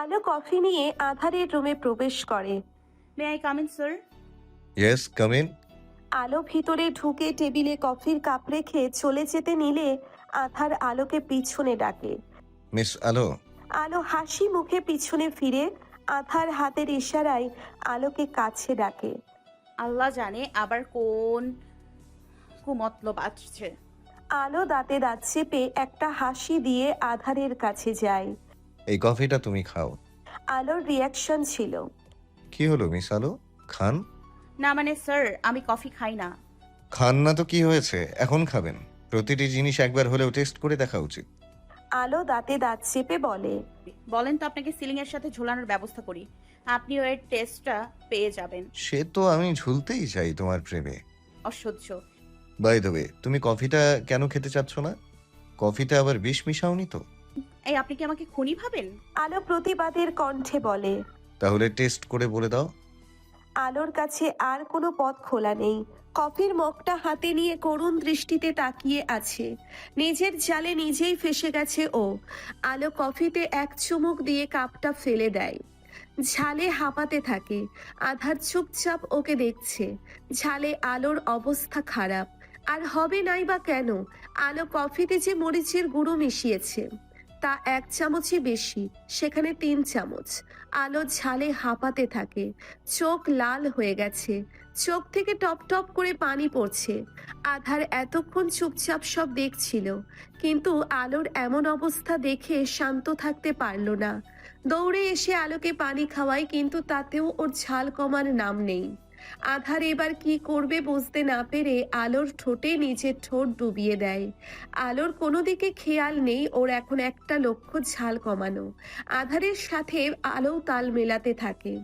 আলো কফি নিয়ে আধারের রুমে প্রবেশ করে। May I come in sir yes come in Alo ভিতরে ঢুকে টেবিলে কফির কাপ রেখে চলে যেতে নিলে আধার আলোকে পিছনে ডাকে। মিস আলো আলো হাসি মুখে পিছনে ফিরে আধার হাতের ইশারায় আলোকে কাছে ডাকে। আল্লাহ জানে আবার কোন কুমতলব আসছে। আলো দাঁতে দাঁত চেপে একটা হাসি দিয়ে আধারের কাছে যায়। এই কফিটা তুমি খাও। আলোর রিয়াকশন ছিল। কি হলো মিস আলো? খান? না মানে স্যার আমি কফি খাই না। খান না তো কি হয়েছে? এখন খাবেন। প্রতিটি জিনিস একবার হলেও টেস্ট করে দেখা উচিত। আলো দাঁতে দাঁত চেপে বলে বলেন তো আপনাকে সিলিং এর সাথে ঝোলানোর ব্যবস্থা করি। আপনি এর টেস্টটা পেয়ে যাবেন। সে তো আমি ঝুলতেই চাই তোমার প্রেমে। অসহ্য। বাই দেবে তুমি কফিটা কেন খেতে চাচ্ছ না? কফিটা আবার বিষ মিশাওনি তো? এই আপনি কি আমাকে খুনি ভাবেন? আলো প্রতিবাদের কণ্ঠে বলে তাহলে টেস্ট করে বলে দাও। আলোর কাছে আর কোনো পথ খোলা নেই। কফির মগটা হাতে নিয়ে করুণ দৃষ্টিতে তাকিয়ে আছে। নিজের জালে নিজেই ফেসে গেছে ও। আলো কফিতে এক চুমুক দিয়ে কাপটা ফেলে দেয়। ঝালে হাঁপাতে থাকে। আধার চুপচাপ ওকে দেখছে। ঝালে আলোর অবস্থা খারাপ। আর হবে নাই বা কেন? আলো কফিতে যে মরিচের গুঁড়ো মিশিয়েছে। তা এক চামচই বেশি, সেখানে তিন চামচ। আলো ঝালে হাঁপাতে থাকে। চোখ লাল হয়ে গেছে। চোখ থেকে টপ টপ করে পানি পড়ছে। আধার এতক্ষণ চুপচাপ সব দেখছিল, কিন্তু আলোর এমন অবস্থা দেখে শান্ত থাকতে পারল না। দৌড়ে এসে আলোকে পানি খাওয়ায়, কিন্তু তাতেও ওর ঝাল কমার নাম নেই। আধার এবার কি করবে বুঝতে না পেরে আলোর ঠোঁটে নিজের ঠোঁট ডুবিয়ে দেয়। আলোর কোনো দিকে খেয়াল নেই, ওর এখন একটা লক্ষ্য ঝাল কমানো। আধারের সাথে আলো তাল মেলাতে থাকে।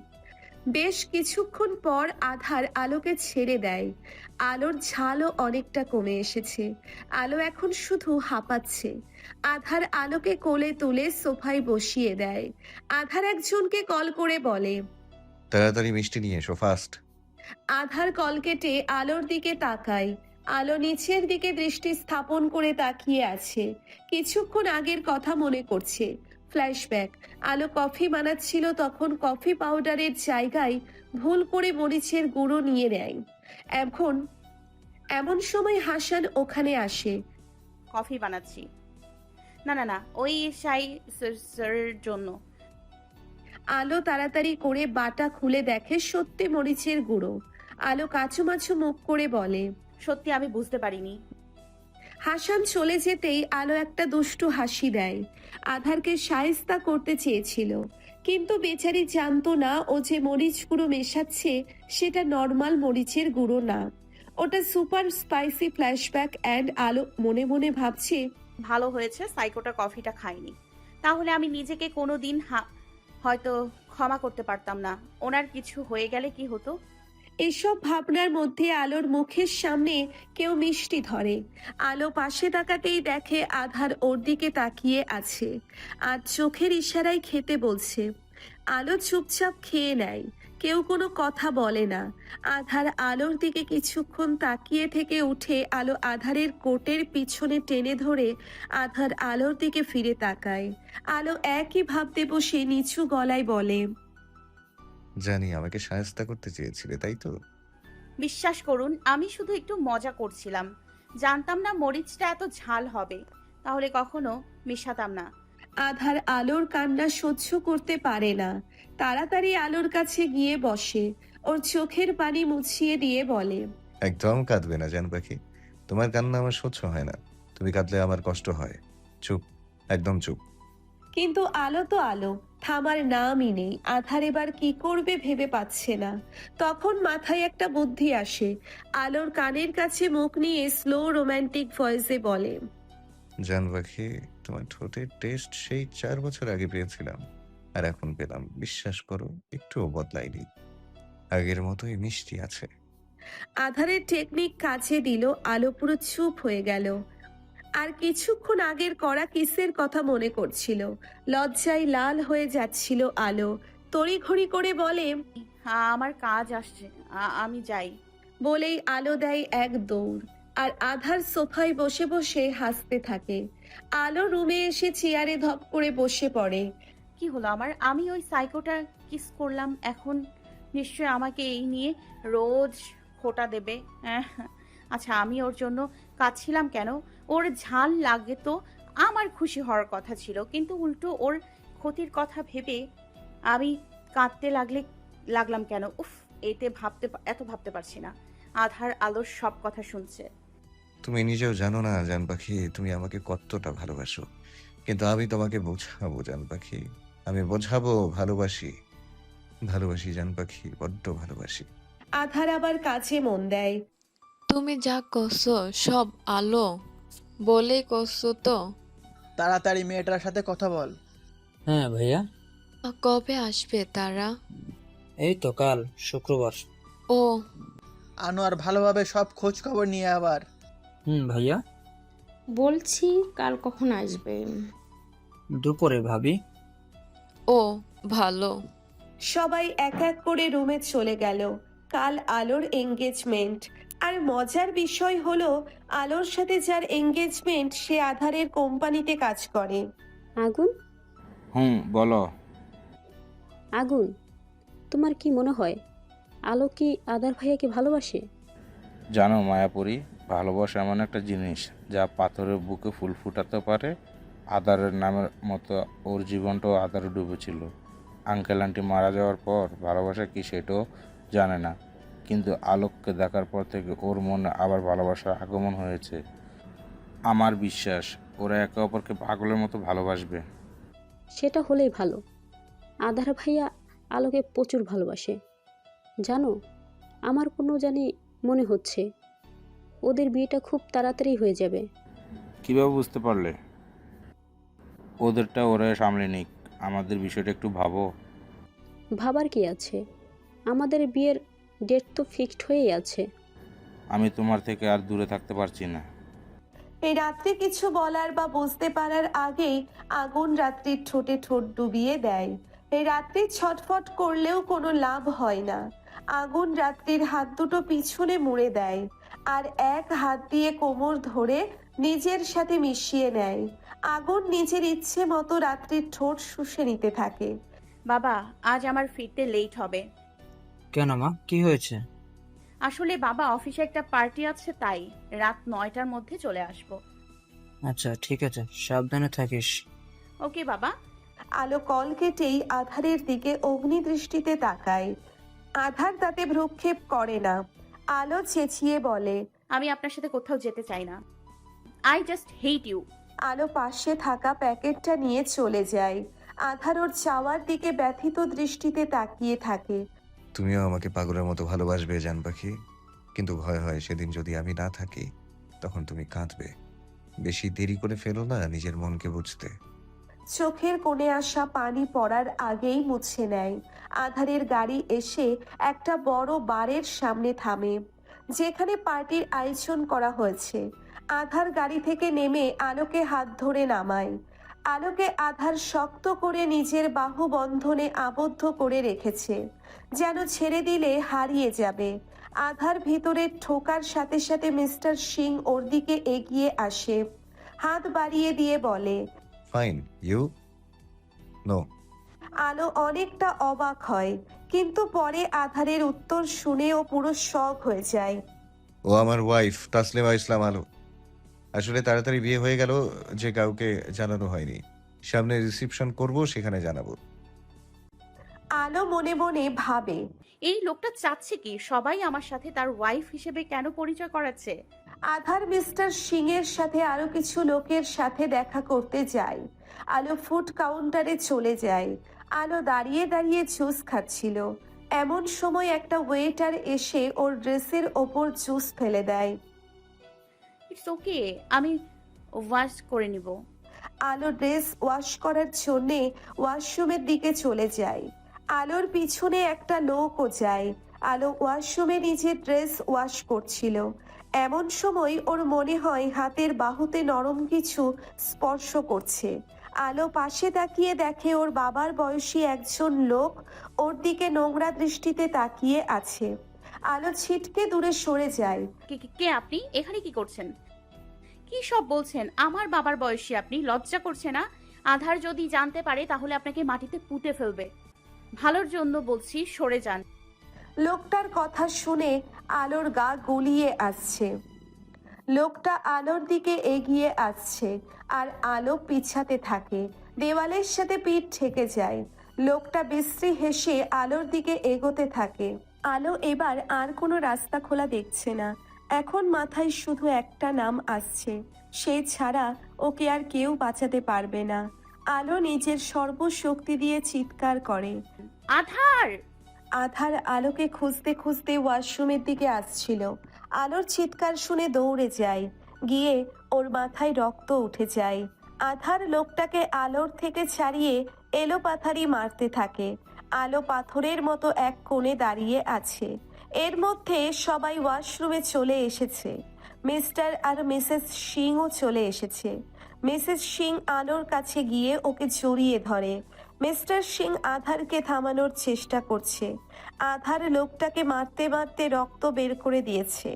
বেশ কিছুক্ষণ পর আধার আলোকে ছেড়ে দেয়। আলোর ঝালও অনেকটা কমে এসেছে। আলো এখন শুধু হাঁপাচ্ছে। আধার আলোকে কোলে তুলে সোফায় বসিয়ে দেয়। আধার একজনকে কল করে বলে, তাড়াতাড়ি মিষ্টি নিয়ে এসো, ফাস্ট। আধার কল কেটে আলোর দিকে তাকায় আলো নিচের দিকে দৃষ্টি স্থাপন করে তাকিয়ে আছে। কিছুক্ষণ আগের কথা মনে করছে ফ্ল্যাশব্যাক আলো কফি বানাচ্ছিল তখন কফি পাউডারের জায়গায় ভুল করে মরিচের গুঁড়ো নিয়ে নেয়। এখন এমন সময় হাসান ওখানে আসে। কফি বানাচ্ছি। না না না, ওই সাই স্যারের জন্য। আলো তাড়াতাড়ি করে বাটা খুলে দেখে সত্যি মরিচের গুঁড়ো। আলো কাচুমাচু মুখ করে বলে সত্যি আমি বুঝতে পারিনি। হাসান চলে যেতেই আলো একটা দুষ্টু হাসি দেয়। আধারকে সায়স্তা করতে চেয়েছিল। কিন্তু বেচারি জানতো না ও যে মরিচ গুঁড়ো মেশাচ্ছে সেটা নর্মাল মরিচের গুঁড়ো না। ওটা সুপার স্পাইসি ফ্ল্যাশব্যাক অ্যান্ড আলো মনে মনে ভাবছে ভালো হয়েছে সাইকোটা কফিটা খাইনি। তাহলে আমি নিজেকে কোনো দিন হয়তো ক্ষমা করতে পারতাম না। ওনার কিছু হয়ে গেলে কি হতো? এসব ভাবনার মধ্যে আলোর মুখের সামনে কেউ মিষ্টি ধরে। আলো পাশে তাকাতেই দেখে আধার ওর দিকে তাকিয়ে আছে। আর চোখের ইশারায় খেতে বলছে। আলো চুপচাপ খেয়ে নেয়। কেউ কোনো কথা বলে না। আধার আলোর দিকে কিছুক্ষণ তাকিয়ে থেকে উঠে আলো আধারের কোটের পিছনে টেনে ধরে আধার আলোর দিকে ফিরে তাকায়। আলো একই ভাবতে বসে নিচু গলায় বলে জানি আমাকে সাহায্য করতে চেয়েছিলে তাই তো? বিশ্বাস করুন আমি শুধু একটু মজা করছিলাম। জানতাম না মরিচটা এত ঝাল হবে। তাহলে কখনো মিশাতাম না। আধার আলোর কান্না সহ্য করতে পারে না। তাড়াতাড়ি আলোর কাছে গিয়ে বসে ওর চোখের পানি মুছিয়ে দিয়ে বলে একদম কাঁদবে না জান পাখি। তোমার কান্না আমার সহ্য হয় না। তুমি কাঁদলে আমার কষ্ট হয়। চুপ একদম চুপ। কিন্তু আলো তো আলো থামার নামই নেই। আধার এবার কি করবে ভেবে পাচ্ছে না। তখন মাথায় একটা বুদ্ধি আসে। আলোর কানের কাছে মুখ নিয়ে স্লো রোমান্টিক ভয়েসে বলে জান পাখি তোমার ঠোঁটের টেস্ট সেই চার বছর আগে পেয়েছিলাম। আর এখন পেলাম বিশ্বাস করো একটুও বদলাইনি আগের মতোই মিষ্টি আছে। আধারের টেকনিক কাছে দিল আলো পুরো চুপ হয়ে গেল। আর কিছুক্ষণ আগের করা কিসের কথা মনে করছিল। লজ্জায় লাল হয়ে যাচ্ছিল আলো। তড়িঘড়ি করে বলে হ্যাঁ আমার কাজ আসছে আ- আমি যাই। বলেই আলো দেয় এক দৌড়। আর আধার সোফায় বসে বসে হাসতে থাকে। আলো রুমে এসে চেয়ারে ধপ করে বসে পড়ে। কি হলো আমার? আমি ওই সাইকোটা কিস করলাম এখন। নিশ্চয় আমাকে এই নিয়ে রোজ খোটা দেবে। আচ্ছা আমি ওর জন্য কাঁদছিলাম কেন? ওর ঝাল লাগে তো আমার খুশি হওয়ার কথা ছিল। কিন্তু উল্টো ওর ক্ষতির কথা ভেবে আমি কাঁদতে লাগলে, লাগলাম কেন? উফ, এতে ভাবতে, এত ভাবতে পারছি না। আধার, আলোর সব কথা শুনছে। তুমি নিজেও জানো না জান পাখি তুমি আমাকে কতটা ভালোবাসো। কিন্তু আমি তোমাকে বোঝাবো জান পাখি। আমি বোঝাবো ভালোবাসি। ভালোবাসি জান পাখি বড্ড ভালোবাসি। আধার আবার কাছে মন দেয়। তুমি যা করছ সব আলো বলে করছ তো? তাড়াতাড়ি মেয়েটার সাথে কথা বল। হ্যাঁ ভাইয়া। কবে আসবে তারা? এই তো কাল শুক্রবার। ও। আনোয়ার ভালোভাবে সব খোঁজ খবর নিয়ে আবার। হুম ভাইয়া? বলছি কাল কখন আসবে? দুপুরে ভাবি। ও ভালো। সবাই এক এক করে রুমে চলে গেল। কাল আলোর এঙ্গেজমেন্ট আর মজার বিষয় হলো আলোর সাথে যার এঙ্গেজমেন্ট সে আধারের কোম্পানিতে কাজ করে। আগুন? হুম বলো। আগুন তোমার কি মনে হয় আলো কি আদার ভাইয়াকে ভালোবাসে? জানো মায়াপুরী ভালোবাসা এমন একটা জিনিস যা পাথরের বুকে ফুল ফুটাতে পারে। আদারের নামের মতো ওর জীবনটাও আদারে ডুবেছিল। আঙ্কেল আন্টি মারা যাওয়ার পর ভালোবাসা কি সেটাও জানে না। কিন্তু আলোককে দেখার পর থেকে ওর মনে আবার ভালোবাসার আগমন হয়েছে। আমার বিশ্বাস, ওরা একে অপরকে পাগলের মতো ভালোবাসবে। সেটা হলেই ভালো। আধার ভাইয়া আলোকে প্রচুর ভালোবাসে। জানো, আমার কোনো জানি মনে হচ্ছে। ওদের বিয়েটা খুব তাড়াতাড়ি হয়ে যাবে। কীভাবে বুঝতে পারলে? ওদেরটা ওরা সামলে নিক। আমাদের বিষয়টা একটু ভাবো। ভাবার কি আছে? আমাদের বিয়ের ডেট তো ফিক্সড হয়েই আছে। আমি তোমার থেকে আর দূরে থাকতে পারছি না। এই রাত্রে কিছু বলার বা বুঝতে পারার আগেই আগুন রাত্রির ঠোঁটে ঠোঁট ডুবিয়ে দেয়। এই রাত্রে ছটফট করলেও কোনো লাভ হয় না। আগুন রাত্রির হাত দুটো পিছনে মুড়ে দেয়। আর এক হাত দিয়ে কোমর ধরে নিজের সাথে মিশিয়ে নেয়। আগুন নিজের ইচ্ছে মতো রাত্রির ঠোঁট শুষে নিতে থাকে। বাবা আজ আমার ফিরতে লেট হবে। কেন মা? কি হয়েছে? আসলে বাবা অফিসে একটা পার্টি আছে তাই। রাত নয়টার মধ্যে চলে আসব। আচ্ছা ঠিক আছে। সাবধানে থাকিস। ওকে বাবা। আলো কল কেটেই আধারের দিকে অগ্নিদৃষ্টিতে তাকায়। আধার তাতে ভ্রুক্ষেপ করে না। আলো চেঁচিয়ে বলে আমি আপনার সাথে কোথাও যেতে চাই না। আই জাস্ট হেট ইউ আলো পাশে থাকা প্যাকেটটা নিয়ে চলে যায়। আধার ওর চাওয়ার দিকে ব্যথিত দৃষ্টিতে তাকিয়ে থাকে। তুমিও আমাকে পাগলের মতো ভালোবাসবে জান পাখি কিন্তু ভয় হয় সেদিন যদি আমি না থাকি তখন তুমি কাঁদবে। বেশি দেরি করে ফেলো না নিজের মনকে বুঝতে। চোখের কোণে আসা পানি পড়ার আগেই মুছে নেয়। আধারের গাড়ি এসে একটা বড় বারের সামনে থামে, যেখানে পার্টির আয়োজন করা হয়েছে। আধার গাড়ি থেকে নেমে আলোকে হাত ধরে নামায়। আলোকে আধার শক্ত করে নিজের বাহু বন্ধনে আবদ্ধ করে রেখেছে, যেন ছেড়ে দিলে হারিয়ে যাবে। আধার ভিতরে ঠোকার সাথে সাথে মিস্টার সিং ওর দিকে এগিয়ে আসে, হাত বাড়িয়ে দিয়ে বলে ফাইন ইউ? নো। আলো অনেকটা অবাক হয় কিন্তু পরে আধারের উত্তর শুনে ও পুরো শখ হয়ে যায়। ও আমার ওয়াইফ তাসলিমা ইসলাম আলো। আসলে তাড়াতাড়ি বিয়ে হয়ে গেল যে কাউকে জানানো হয়নি। সামনে রিসিপশন করব সেখানে জানাব। আলো মনে মনে ভাবে এই লোকটা চাচ্ছে কি সবাই আমার সাথে তার ওয়াইফ হিসেবে কেন পরিচয় করাচ্ছে? আধার মিস্টার সিং এর সাথে আরও কিছু লোকের সাথে দেখা করতে যায় আলো ফুড কাউন্টারে চলে যায় আলো দাঁড়িয়ে দাঁড়িয়ে জুস খাচ্ছিল। এমন সময় একটা ওয়েটার এসে ওর ড্রেসের ওপর জুস ফেলে দেয়। ইটস ওকে আমি ওয়াশ করে নিব। আলো ড্রেস ওয়াশ করার জন্যে ওয়াশরুমের দিকে চলে যায়। আলোর পিছনে একটা লোকও যায়। আলো ওয়াশরুমে নিজের ড্রেস ওয়াশ করছিল। এমন সময় ওর মনে হয় হাতের বাহুতে নরম কিছু স্পর্শ করছে। আলো পাশে তাকিয়ে দেখে ওর বাবার বয়সী একজন লোক ওর দিকে নোংরা দৃষ্টিতে তাকিয়ে আছে। আলো ছিটকে দূরে সরে যায়। কে, কে- আপনি? এখানে কি করছেন? কি সব বলছেন? আমার বাবার বয়সী আপনি, লজ্জা করছে না? আধার যদি জানতে পারে তাহলে আপনাকে মাটিতে পুঁতে ফেলবে। ভালোর জন্য বলছি, সরে যান। লোকটার কথা শুনে আলোর গা গুলিয়ে আসছে। লোকটা আলোর দিকে এগিয়ে আসছে আর আলো পিছাতে থাকে। দেওয়ালের সাথে পিঠ ঠেকে যায়। লোকটা বিশ্রী হেসে আলোর দিকে এগোতে থাকে। আলো এবার আর কোনো রাস্তা খোলা দেখছে না। এখন মাথায় শুধু একটা নাম আসছে। সে ছাড়া ওকে আর কেউ বাঁচাতে পারবে না। আলো নিজের সর্বশক্তি দিয়ে চিৎকার করে। আধার! আধার আলোকে খুঁজতে খুঁজতে ওয়াশরুমের দিকে আসছিল। আলোর চিৎকার শুনে দৌড়ে যায়। গিয়ে ওর মাথায় রক্ত উঠে যায়। আধার লোকটাকে আলোর থেকে ছাড়িয়ে এলো পাথারি মারতে থাকে। আলো পাথরের মতো এক কোণে দাঁড়িয়ে আছে। এর মধ্যে সবাই ওয়াশরুমে চলে এসেছে। মিস্টার আর মিসেস সিংও চলে এসেছে। মিসেস সিং আলোর কাছে গিয়ে ওকে জড়িয়ে ধরে। মিস্টার সিং আধারকে থামানোর চেষ্টা করছে। আধার লোকটাকে মারতে মারতে রক্ত বের করে দিয়েছে।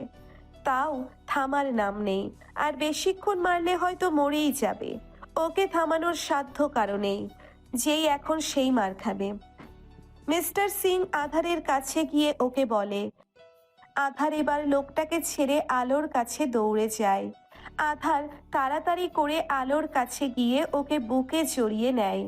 তাও থামার নাম নেই, আর বেশিক্ষণ মারলে হয়তো মরেই যাবে। ওকে থামানোর সাধ্য কারণেই যেই এখন সেই মার খাবে। মিস্টার সিং আধারের কাছে গিয়ে ওকে বলে, আধার এবার লোকটাকে ছেড়ে আলোর কাছে দৌড়ে যায়। আধার তাড়াতাড়ি করে আলোর কাছে গিয়ে ওকে বুকে জড়িয়ে নেয়।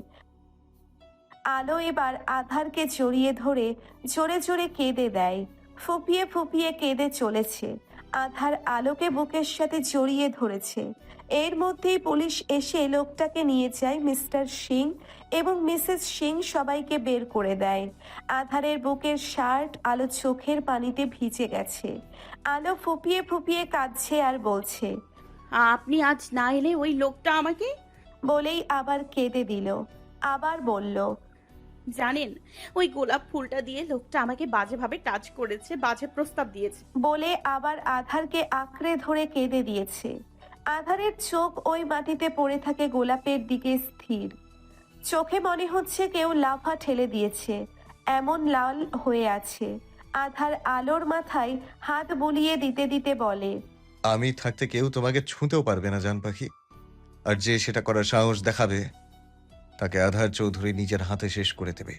আলো এবার আধারকে জড়িয়ে ধরে জোরে জোরে কেঁদে দেয়। ফুপিয়ে ফুপিয়ে কেঁদে চলেছে। আধার আলোকে বুকের সাথে জড়িয়ে ধরেছে। এর মধ্যেই পুলিশ এসে লোকটাকে নিয়ে যায় মিস্টার সিং এবং মিসেস সিং সবাইকে বের করে দেয়। আধারের বুকের শার্ট আলো চোখের পানিতে ভিজে গেছে। আলো ফুপিয়ে ফুপিয়ে কাঁদছে আর বলছে আপনি আজ না এলে ওই লোকটা আমাকে? বলেই আবার কেঁদে দিল। আবার বলল জানেন ওই গোলাপ ফুলটা দিয়ে লোকটা আমাকে বাজেভাবে টাচ করেছে বাজে প্রস্তাব দিয়েছে। বলে আবার আধারকে আঁকড়ে ধরে কেঁদে দিয়েছে। আধারের চোখ ওই মাটিতে পড়ে থাকে গোলাপের দিকে স্থির। চোখে মনে হচ্ছে কেউ লাফা ঠেলে দিয়েছে এমন লাল হয়ে আছে। আধার আলোর মাথায় হাত বুলিয়ে দিতে দিতে বলে আমি থাকতে কেউ তোমাকে ছুঁতেও পারবে না জান পাখি। আর যে সেটা করার সাহস দেখাবে তাকে আধার চৌধুরী নিজের হাতে শেষ করে দেবে।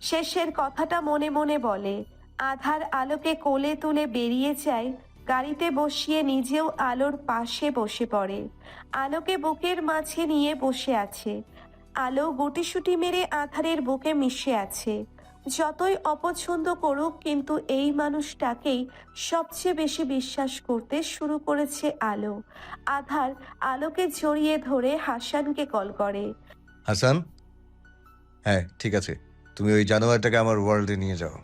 শেষের কথাটা মনে মনে বলে, আধার আলোকে কোলে তুলে বেরিয়ে যায়, গাড়িতে বসিয়ে নিজেও আলোর পাশে বসে পড়ে। আলোকে বুকের মাঝে নিয়ে বসে আছে। আলো গুটিসুটি মেরে আধারের বুকে মিশে আছে। যতই অপছন্দ করুক, কিন্তু এই মানুষটাকেই সবচেয়ে বেশি বিশ্বাস করতে শুরু করেছে আলো। আধার আলোকে জড়িয়ে ধরে হাসানকে কল করে। হাসান? হ্যাঁ ঠিক আছে। তুমি ওই জানোয়ারটাকে আমার ওয়ার্ল্ডে নিয়ে যাও।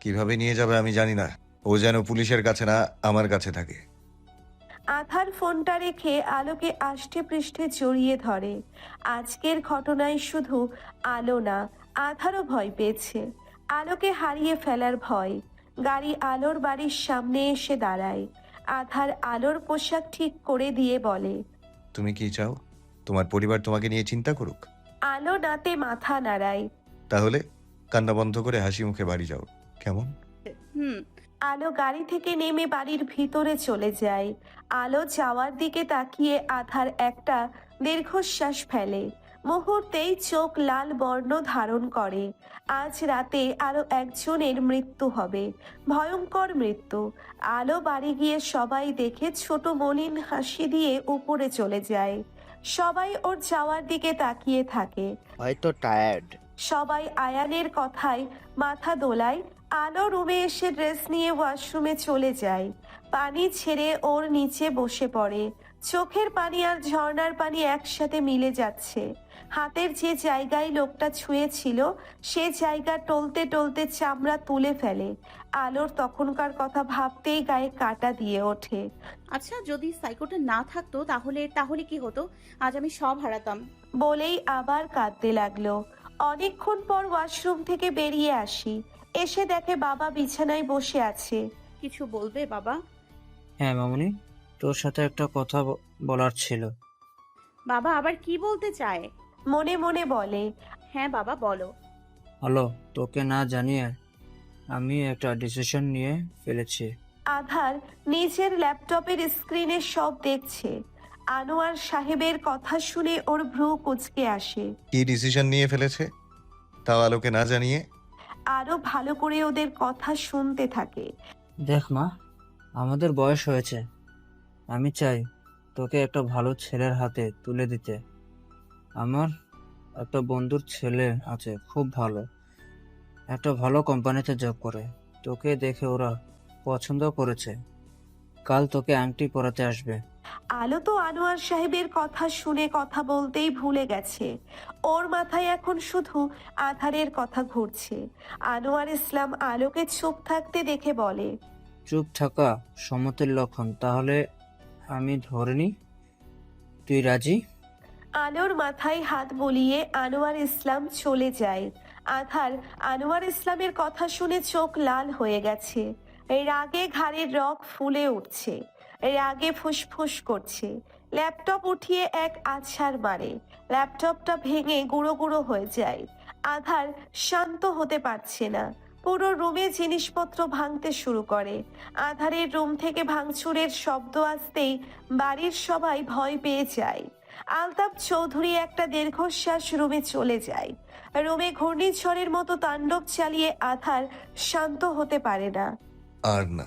কীভাবে নিয়ে যাবে আমি জানি না। ও যেন পুলিশের কাছে না আমার কাছে থাকে। আধার ফোনটা রেখে আলোকে আষ্টে পৃষ্ঠে জড়িয়ে ধরে। আজকের ঘটনায় শুধু আলো না আধারও ভয় পেয়েছে। আলোকে হারিয়ে ফেলার ভয়। গাড়ি আলোর বাড়ির সামনে এসে দাঁড়ায়। আধার আলোর পোশাক ঠিক করে দিয়ে বলে তুমি কি চাও? তোমার পরিবার তোমাকে নিয়ে চিন্তা করুক। আলো নাতে মাথা নাড়ায় তাহলে কান্না বন্ধ করে হাসি মুখে বাড়ি যাও। কেমন? হুম। আলো গাড়ি থেকে নেমে বাড়ির ভিতরে চলে যায়। আলো যাওয়ার দিকে তাকিয়ে আধার একটা দীর্ঘশ্বাস ফেলে। মুহূর্তেই চোখ লাল বর্ণ ধারণ করে। আজ রাতে আরও একজনের মৃত্যু হবে। ভয়ঙ্কর মৃত্যু। আলো বাড়ি গিয়ে সবাই দেখে ছোট মলিন হাসি দিয়ে উপরে চলে যায়। সবাই ওর যাওয়ার দিকে তাকিয়ে থাকে। হয়তো টায়ার্ড সবাই আয়ানের কথায় মাথা দোলায় আলো রুমে এসে ড্রেস নিয়ে ওয়াশরুমে চলে যায়। পানি ছেড়ে ওর নিচে বসে পড়ে। চোখের পানি আর ঝর্ণার পানি একসাথে মিলে যাচ্ছে। হাতের যে জায়গায় লোকটা ছুঁয়েছিল সে জায়গা টলতে টলতে চামড়া তুলে ফেলে। আলোর তখনকার কথা ভাবতেই গায়ে কাটা দিয়ে ওঠে। আচ্ছা যদি সাইকোটা না থাকতো তাহলে তাহলে কি হতো? আজ আমি সব হারাতাম। বলেই আবার কাঁদতে লাগল। অনেকক্ষণ পর ওয়াশরুম থেকে বেরিয়ে আসি। এসে দেখে বাবা বিছানায় বসে আছে। কিছু বলবে বাবা? হ্যাঁ মামুনি তোর সাথে একটা কথা ব- বলার ছিল। বাবা আবার কি বলতে চায়? মনে মনে বলে হ্যাঁ বাবা বলো। হ্যালো তোকে না জানিয়ে আমি একটা ডিসিশন নিয়ে ফেলেছি। আধার নিজের ল্যাপটপের স্ক্রিনে সব দেখছে। আনোয়ার সাহেবের কথা শুনে ওর ভ্রু কুচকে আসে। কি ডিসিশন নিয়ে ফেলেছে? তাও আলোকে না জানিয়ে? আরও ভালো করে ওদের কথা শুনতে থাকে। দেখ মা আমাদের বয়স হয়েছে। আমি চাই তোকে একটা ভালো ছেলের হাতে তুলে দিতে। আমার একটা বন্ধুর ছেলে আছে খুব ভালো। একটা ভালো কোম্পানিতে জব করে। তোকে দেখে ওরা পছন্দ করেছে। কাল তোকে আংটি পরাতে আসবে। আলো তো আনোয়ার সাহেবের কথা শুনে কথা বলতেই ভুলে গেছে। ওর মাথায় এখন শুধু আধারের কথা ঘুরছে। আনোয়ার ইসলাম আলোকে চুপ থাকতে দেখে বলে চুপ থাকা সম্মতির লক্ষণ। তাহলে আমি ধরে নি? তুই রাজি? আলোর মাথায় হাত বলিয়ে আনোয়ার ইসলাম চলে যায়। আধার আনোয়ার ইসলামের কথা শুনে চোখ লাল হয়ে গেছে। রাগে ঘাড়ের রক ফুলে উঠছে। রাগে ফুসফুস করছে। ল্যাপটপ উঠিয়ে এক আছাড় মারে। ল্যাপটপটা ভেঙে গুঁড়ো গুঁড়ো হয়ে যায়। আধার শান্ত হতে পারছে না। পুরো রুমে জিনিসপত্র ভাঙতে শুরু করে। আধারের রুম থেকে ভাঙচুরের শব্দ আসতেই বাড়ির সবাই ভয় পেয়ে যায়। আলতাফ চৌধুরী একটা দীর্ঘশ্বাস রুমে চলে যায়। রুমে ঘূর্ণিঝড়ের মতো তাণ্ডব চালিয়ে আধার শান্ত হতে পারে না। আর না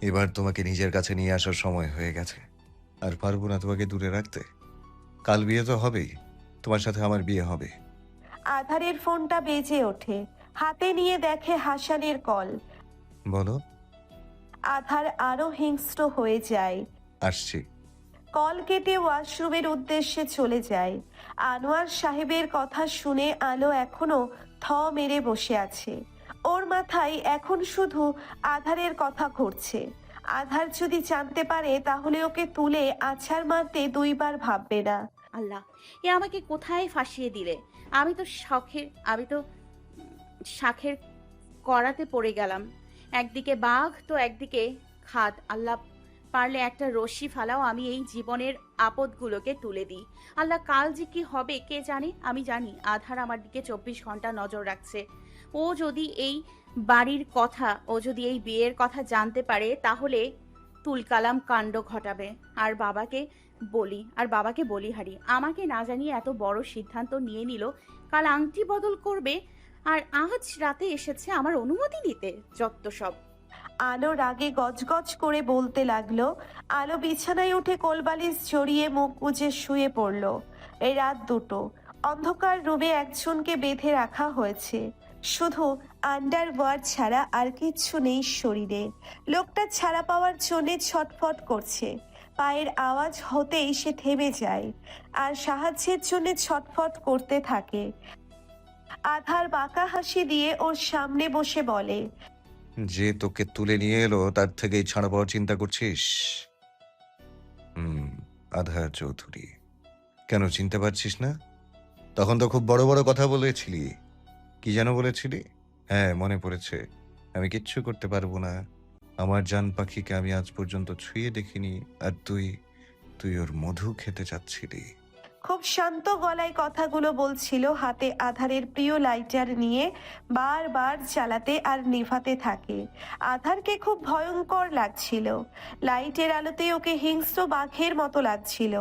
এবার তোমাকে নিজের কাছে নিয়ে আসার সময় হয়ে গেছে। আর পারব না তোমাকে দূরে রাখতে। কাল বিয়ে তো হবেই তোমার সাথে আমার বিয়ে হবে। আধারের ফোনটা বেজে ওঠে হাতে নিয়ে দেখে হাসানের কল। বলো। আধার আরও হিংস্র হয়ে যায়। আসছি। কল কেটে ওয়াশরুমের উদ্দেশ্যে চলে যায় আনোয়ার সাহেবের কথা শুনে আলো এখনও থ মেরে বসে আছে। ওর মাথায় এখন শুধু আধারের কথা ঘুরছে। আধার যদি জানতে পারে, তাহলে ওকে তুলে আছাড় মারতে দুইবার ভাববে না। আল্লাহ, এ আমাকে কোথায় ফাঁসিয়ে দিলে? আমি তো শখের, আমি তো শাখের করাতে পড়ে গেলাম। একদিকে বাঘ, তো একদিকে খাদ আল্লাহ পারলে একটা রশ্মি ফালাও, আমি এই জীবনের আপদগুলোকে তুলে দিই। আল্লাহ কাল যে কি হবে, কে জানে? আমি জানি, আধার আমার দিকে চব্বিশ ঘণ্টা নজর রাখছে। ও যদি এই বাড়ির কথা, ও যদি এই বিয়ের কথা জানতে পারে, তাহলে তুলকালাম কাণ্ড ঘটাবে। আর বাবাকে বলি, আর বাবাকে বলি হারি, আমাকে না জানিয়ে এত বড় সিদ্ধান্ত নিয়ে নিল, কাল আংটি বদল করবে, আর আজ রাতে এসেছে আমার অনুমতি নিতে, যত সব। আলো রাগে গজগজ করে বলতে লাগল, আলো বিছানায় উঠে কোলবালিশ জড়িয়ে মুখ গুজে শুয়ে পড়ল। এই রাত দুটো। অন্ধকার রুমে একজনকে বেঁধে রাখা হয়েছে। শুধু আন্ডারওয়ার ছাড়া আর কিচ্ছু নেই শরীরে। লোকটা ছাড়া পাওয়ার জন্য ছটফট করছে। পায়ের আওয়াজ হতেই সে থেমে যায় আর সাহায্যের জন্য ছটফট করতে থাকে। আধার বাঁকা হাসি দিয়ে ওর সামনে বসে বলে যে তোকে তুলে নিয়ে এলো, তার থেকেই ছাড়া পাওয়ার চিন্তা করছিস? হুম আধার চৌধুরী। কেন চিনতে পারছিস না? তখন তো খুব বড় বড় কথা বলেছিলি। কি যেন বলেছিলি? হ্যাঁ মনে পড়েছে। আমি কিচ্ছু করতে পারব না। আমার জান পাখিকে আমি আজ পর্যন্ত ছুঁয়ে দেখিনি। আর তুই তুই ওর মধু খেতে চাচ্ছিলি। খুব শান্ত গলায় কথাগুলো বলছিল, হাতে আধারের প্রিয় লাইটার নিয়ে বারবার চালাতে আর নিভাতে থাকে। আধারকে খুব ভয়ঙ্কর লাগছিল। লাইটের আলোতে ওকে হিংস্র বাঘের মতো লাগছিল।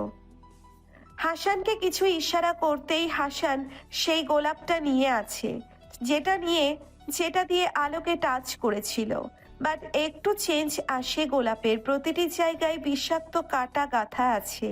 হাসানকে কিছু ইশারা করতেই হাসান সেই গোলাপটা নিয়ে আছে, যেটা নিয়ে, যেটা দিয়ে আলোকে টাচ করেছিল। বাট একটু চেঞ্জ আসে গোলাপের, প্রতিটি জায়গায় বিষাক্ত কাটা গাঁথা আছে।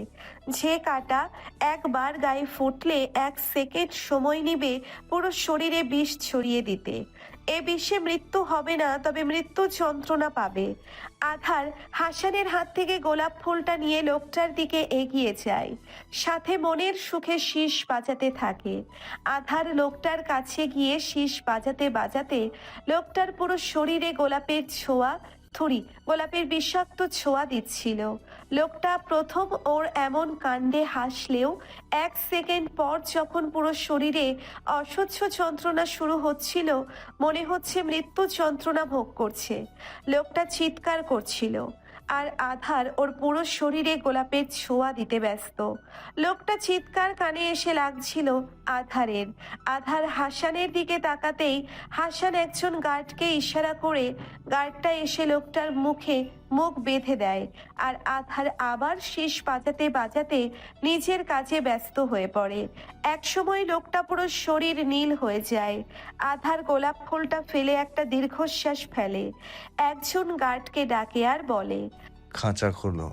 যে কাটা একবার গায়ে ফুটলে এক সেকেন্ড সময় নিবে পুরো শরীরে বিষ ছড়িয়ে দিতে। এ বিষে মৃত্যু হবে না, তবে মৃত্যু যন্ত্রণা পাবে। আধার হাসানের হাত থেকে গোলাপ ফুলটা নিয়ে লোকটার দিকে এগিয়ে যায়। সাথে মনের সুখে শীষ বাজাতে থাকে। আধার লোকটার কাছে গিয়ে শীষ বাজাতে বাজাতে লোকটার পুরো শরীরে গোলাপের ছোঁয়া থুরি গোলাপের বিষাক্ত ছোঁয়া দিচ্ছিল। লোকটা প্রথম ওর এমন কাণ্ডে হাসলেও এক সেকেন্ড পর যখন পুরো শরীরে অসহ্য যন্ত্রণা শুরু হচ্ছিল, মনে হচ্ছে মৃত্যু যন্ত্রণা ভোগ করছে। লোকটা চিৎকার করছিল। আর আধার ওর পুরো শরীরে গোলাপের ছোঁয়া দিতে ব্যস্ত। লোকটা চিৎকার কানে এসে লাগছিল আধারের। আধার হাসানের দিকে তাকাতেই হাসান একজন গার্ডকে ইশারা করে গার্ডটা এসে লোকটার মুখে মুখ বেঁধে দেয় আর আধার আবার শেষ বাঁচাতে বাঁচাতে নিজের কাজে ব্যস্ত হয়ে পড়ে। একসময় লোকটা পুরো শরীর নীল হয়ে যায়। আধার গোলাপ ফুলটা ফেলে একটা দীর্ঘশ্বাস ফেলে। একজন গার্ডকে ডাকে আর বলে, খাঁচা খোলো।